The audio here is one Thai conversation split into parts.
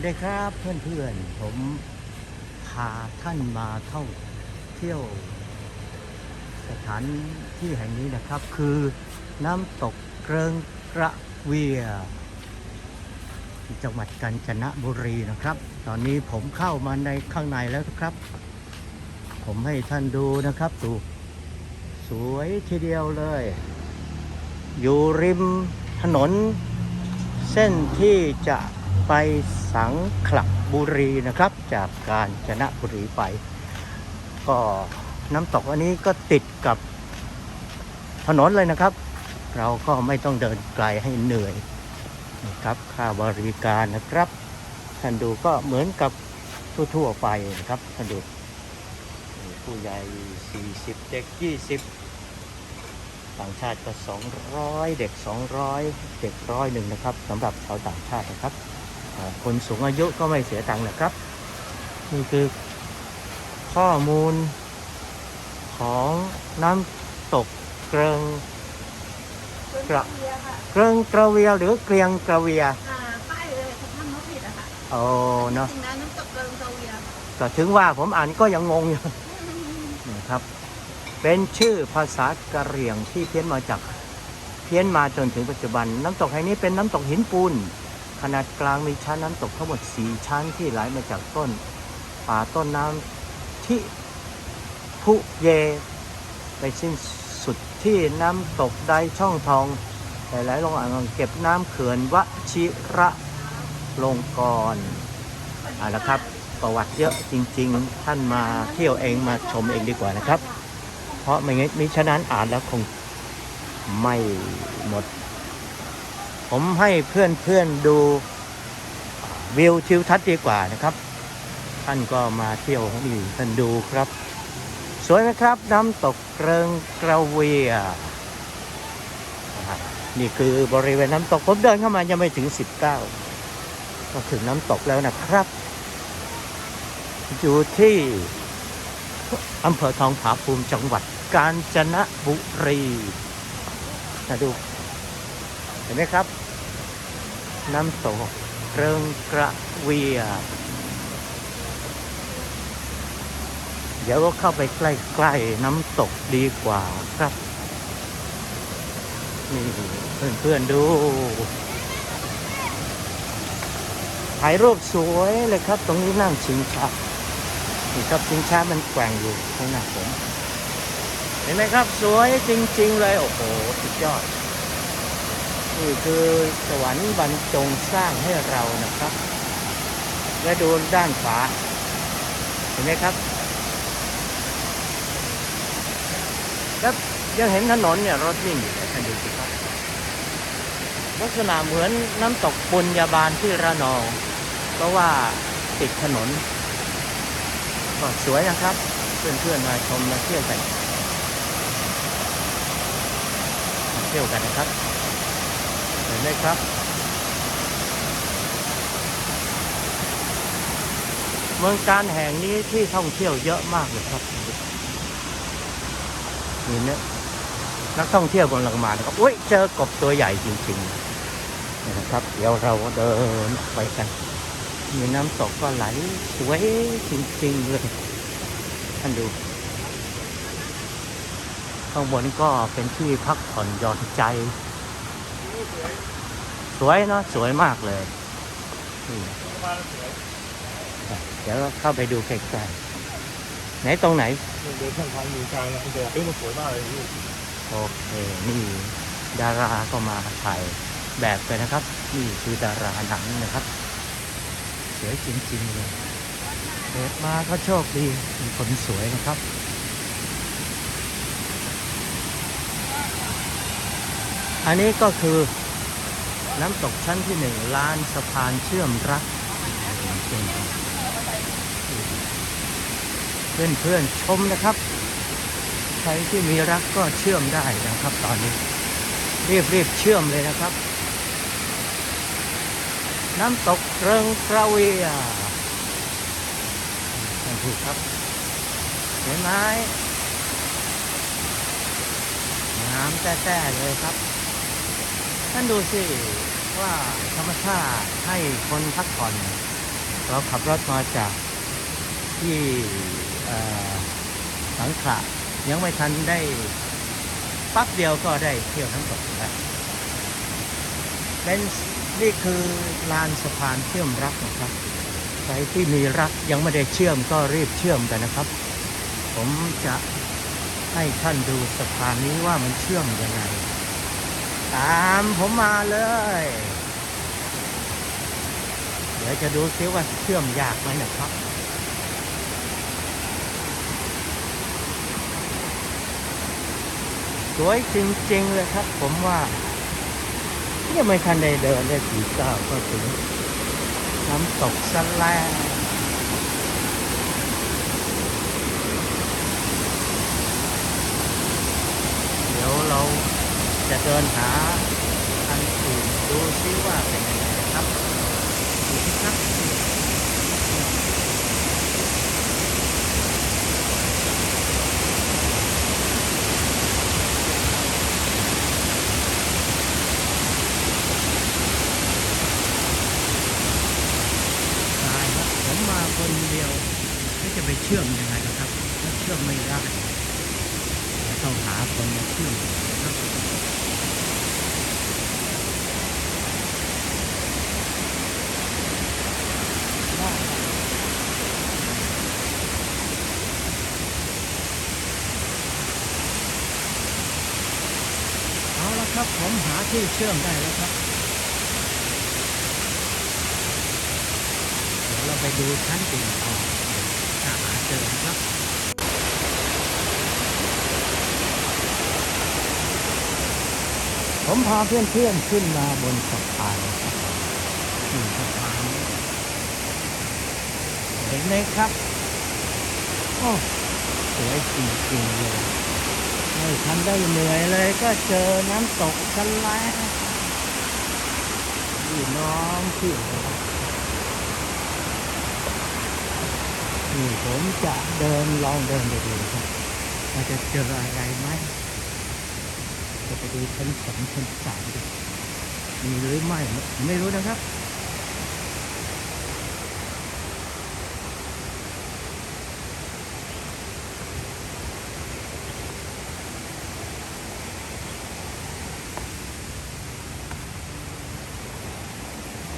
วัสดีครับเพื่อนๆ ผมพาท่านมาเข้าเที่ยว สถานที่แห่งนี้นะครับ คือน้ำตกเกริงกระเวียจังหวัดกาญจนบุรีนะครับ ตอนนี้ผมเข้ามาในข้างในแล้วครับ ผมให้ท่านดูนะครับดูสวยทีเดียวเลย อยู่ริมถนน เส้นที่จะ ไปสังขลับบุรีนะครับ จากกาญจนบุรีไป ก็น้ำตกอันนี้ก็ติดกับถนนเลยนะครับ เราก็ไม่ต้องเดินไกลให้เหนื่อยนะครับ ค่าบริการนะครับ ท่านดูก็เหมือนกับทั่วๆไปนะครับท่านดูผู้ใหญ่ 40 เด็ก 20 ต่างชาติก็ 200 เด็ก 200 เด็กร้อยหนึ่งนะครับสำหรับชาวต่างชาตินะครับ คนสูงอายุก็ไม่เสียตังค์นะครับ นี่คือข้อมูลของน้ำตกเกริงกระเวียค่ะเกริงกระเวียหรือเกรียงกระเวียอ่าป้ายเลยคุณท่านนกผิดอะค่ะโอ้เนาะจริงๆแล้วน้ำตกเกิงเกาเวียค่ะก็ถึงว่าผมอ่านก็ยังงงอยู่นะครับ เป็นชื่อภาษากะเหรี่ยงที่เพี้ยนมาจากเพี้ยนมาจนถึงปัจจุบัน น้ำตกแห่งนี้เป็นน้ำตกหินปูน ขนาดกลางมีชั้นน้ำตกทั้งหมด 4 ชั้นที่ไหลมาจากต้นป่าต้นน้ำที่พุเย ไปสิ้นสุดที่น้ำตกใดช่องทองไหลๆลงอ่างเก็บน้ำเขื่อนวชิระลงกรณ์เอาละครับ ประวัติเยอะจริง ๆ ท่านมาเที่ยวเองมาชมเองดีกว่านะครับ เพราะไม่งั้นมิฉะนั้นอ่านแล้วคงไม่หมด ผมให้เพื่อนๆดูวิวทิวทัศน์ดีกว่านะครับ ท่านก็มาเที่ยวนี่ท่านดูครับ สวยไหมครับน้ำตกเกริงกระเวีย นี่คือบริเวณน้ำตกผมเดินเข้ามายังไม่ถึง 19 ก็ถึงน้ำตกแล้วนะครับ อยู่ที่อำเภอทองผาภูมิจังหวัดกาญจนบุรีมาดู ห็นไหมครับ น้ำตกเริงกระเวีย เดี๋ยวก็เข้าไปใกล้ๆน้ำตกดีกว่าครับนี่เพื่อนๆดู ถ่ายรูปสวยเลยครับ ตรงนี้นั่งชิงช้านี่ครับชิงช้ามันแกว่งอยู่ข้างหน้าผม เห็นไหมครับ สวยจริง ๆ เลย โอ้โห สุดยอด นี่คือสวรรค์บรรจงสร้างให้เรานะครับ และดูด้านขวา เห็นไหมครับ แล้วยังเห็นถนนเนี่ยรถวิ่งอยู่ท่านดูสิครับ ลักษณะเหมือนน้ำตกปุญญาบาลที่ระนอง เพราะว่าติดถนนก็สวยนะครับ เพื่อนๆมาชมมาเที่ยวกัน เที่ยวกันนะครับ นไหมครับ เมืองการแห่งนี้ที่ท่องเที่ยวเยอะมากเลยครับนี่เนี่ยนักท่องเที่ยวกำลังมานะครับอุ้ยเจอกบตัวใหญ่จริงๆนะครับ เดี๋ยวเราเดินไปกัน มีน้ำตกก็ไหลสวยจริงๆเลยท่านดูข้างบนก็เป็นที่พักผ่อนหย่อนใจ สวยเนาะสวยมากเลยเดี๋ยวเข้าไปดูใกลๆไหนตรงไหนเดินข้างทางอยู่กลางนะคุณเจเฮ้ยมันสวยมากเลยพี่โอเคนี่ดาราก็มาถ่ายแบบกันนะครับ นี่คือดาราหนังนะครับสวยจริงๆเลยเกิดมาก็โชคดีมีคนสวยนะครับ อันนี้ก็คือน้ำตกชั้นที่หนึ่งลานสะพานเชื่อมรักเพื่อนๆชมนะครับ ใครที่มีรักก็เชื่อมได้นะครับ ตอนนี้รีบรีบเชื่อมเลยนะครับ น้ำตกเริงกระเวียท่านผู้ครับ เห็นไหมน้ำแต้ๆเลยครับ ท่านดูสิว่าธรรมชาติให้คนพักผ่อนเราขับรถมาจากที่สังขละยังไม่ทันได้ปั๊บเดียวก็ได้เที่ยวทั้งหมดแล้วเป็นนี่คือลานสะพานเชื่อมรักนะครับใครที่มีรักยังไม่ได้เชื่อมก็รีบเชื่อมกันนะครับ ผมจะให้ท่านดูสะพานนี้ว่ามันเชื่อมยังไง ตามผมมาเลย เดี๋ยวจะดูซิว่าเชื่อมยากไหมนะครับสวยจริงๆเลยครับ ผมว่ายังไม่ทันได้เดินได้กี่ก้าวก็ถึงน้ำตกสแลวเดี๋ยวเรา จะเดินหาอันอื่นดูซิว่าเป็นยังไงนะครับดูสิครับตายครับผมมาคนเดียวแล้วจะไปเชื่อมยังไงนะครับถ้าเชื่อมไม่ได้ต้องหาคนมาเชื่อมนะครับ เอาละครับผมหา ที่เชื่อมได้แล้วครับเดี๋ยวเราไปดูชั้นอื่นต่อถ้าหาเจอนะครับผมพาเพื่อนๆขึ้นมาบนสะพานนะครับนี่สะพานเห็นไหมครับ โอ้สวยจริงๆเลย ไม่ทันได้เหนื่อยเลยก็เจอน้ำตกกันแล้วพี่น้องพี่นี่ผมจะเดินลองเดินไปดูครับว่าจะเจออะไรไหมจะไปดูชั้นสองชั้นสามดูมีหรือไม่ไม่รู้นะครับ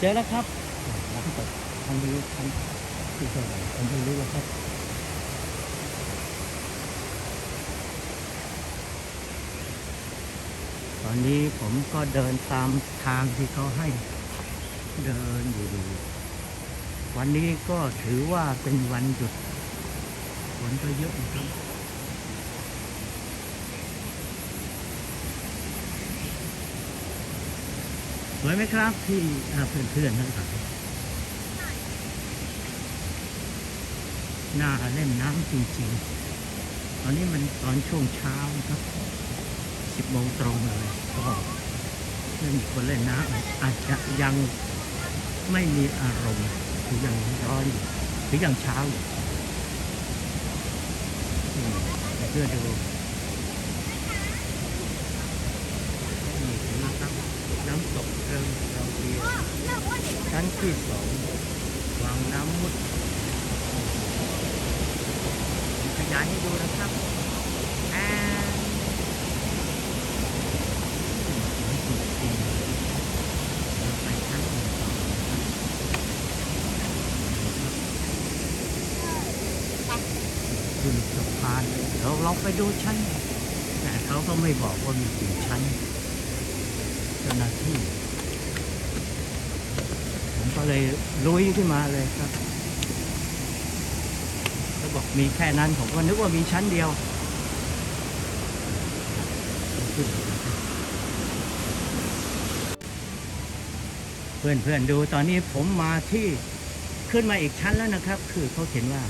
เจอแล้วครับน้ำตกอันนี้ที่เท่าไหร่อันนี้รู้แล้วครับตอนนี้ผมก็เดินตามทางที่เขาให้เดินอยู่ วันนี้ก็ถือว่าเป็นวันหยุด ฝนก็เยอะนะครับ สวยไหมครับที่อ่าเพื่อนๆทั้งหลายน่าเล่นน้ำจริงๆ ตอนนี้มันตอนช่วงเช้าครับสิบโมงตรงเลยก็ไม่มีคนเล่นน้ำอาจจะยังไม่มีอารมณ์หรือยังร้อนอยู่หรือยังเช้าอยู่แต่เพื่อดูนี่เห็นไหมครับ น้ำตกเริงเราเรียนชั้น ที่สองวางน้ำมุดขยายให้ดูนะครับแอนสวยจริงเราไปชั้นที่สองขึ้นสะพานเดี๋ยวเราไปดูชั้นแต่เขาก็ไม่บอกว่ามีกี่ชั้นเจ้าหน้าที่ ก็เลยลุยขึ้นมาเลยครับเขาบอกมีแค่นั้นผมก็นึกว่ามีชั้นเดียวเพื่อนเพื่อนๆดูตอนนี้ผมมาที่ขึ้นมาอีกชั้นแล้วนะครับ คือเขาเขียนว่า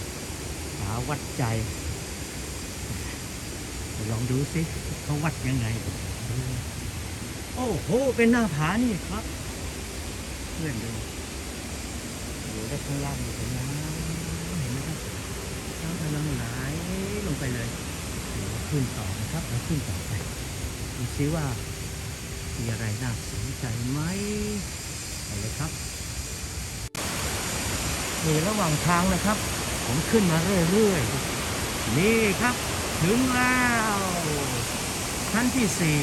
หาวัดใจลองดูสิเขาวัดยังไง โอ้โห เป็นหน้าผานี่ครับ เพื่อนดู ได้ข้างล่างอยู่เป็นน้ำเห็นไหมครับน้ำกำลังไหลลงไปเลยเดี๋ยวขึ้นต่อนะครับเราขึ้นต่อไปดูซิว่ามีอะไรน่าสนใจไหมไปเลยครับนี่ระหว่างทางนะครับ ผมขึ้นมาเรื่อยๆ นี่ครับ ถึงแล้วชั้นที่สี่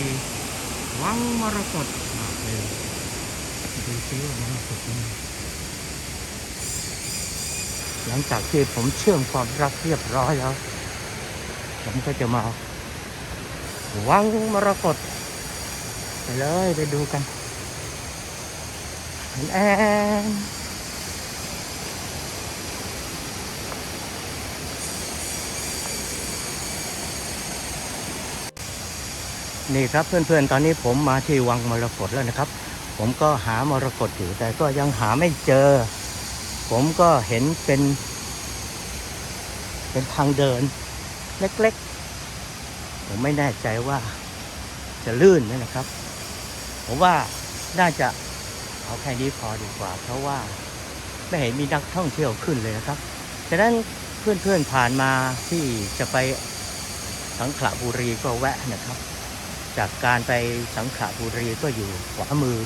วังมรกตมาเลยดูซิว่ามรกตเป็นไง หลังจากที่ผมเชื่อมความรักเรียบร้อยแล้ว ผมก็จะมาวังมรกตไปเลยไปดูกันแอนนี่ครับเพื่อนๆ ตอนนี้ผมมาที่วังมรกตแล้วนะครับ ผมก็หามรกตอยู่แต่ก็ยังหาไม่เจอ ผมก็เห็นเป็น เป็นทางเดิน เล็กๆ ผมไม่แน่ใจว่าจะลื่นนะครับ ผมว่าน่าจะเอาแค่นี้พอดีกว่า เพราะว่าไม่เห็นมีนักท่องเที่ยวขึ้นเลยนะครับฉะนั้นเพื่อนๆผ่านมาที่จะไปสังขละบุรีก็แวะนะครับ จากการไปสังขละบุรีก็อยู่ขวามือ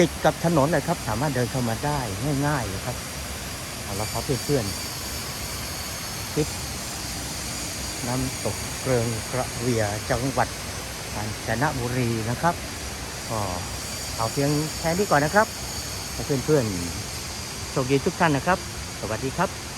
ติดกับถนนเลยครับ สามารถเดินเข้ามาได้ง่ายๆเลยครับ เอาละครับเพื่อนๆคลิปน้ำตกเกริงกระเวียจังหวัดกาญจนบุรีนะครับก็เอาเพียงแค่นี้ก่อนนะครับเพื่อนๆโชคดีทุกท่านนะครับ สวัสดีครับ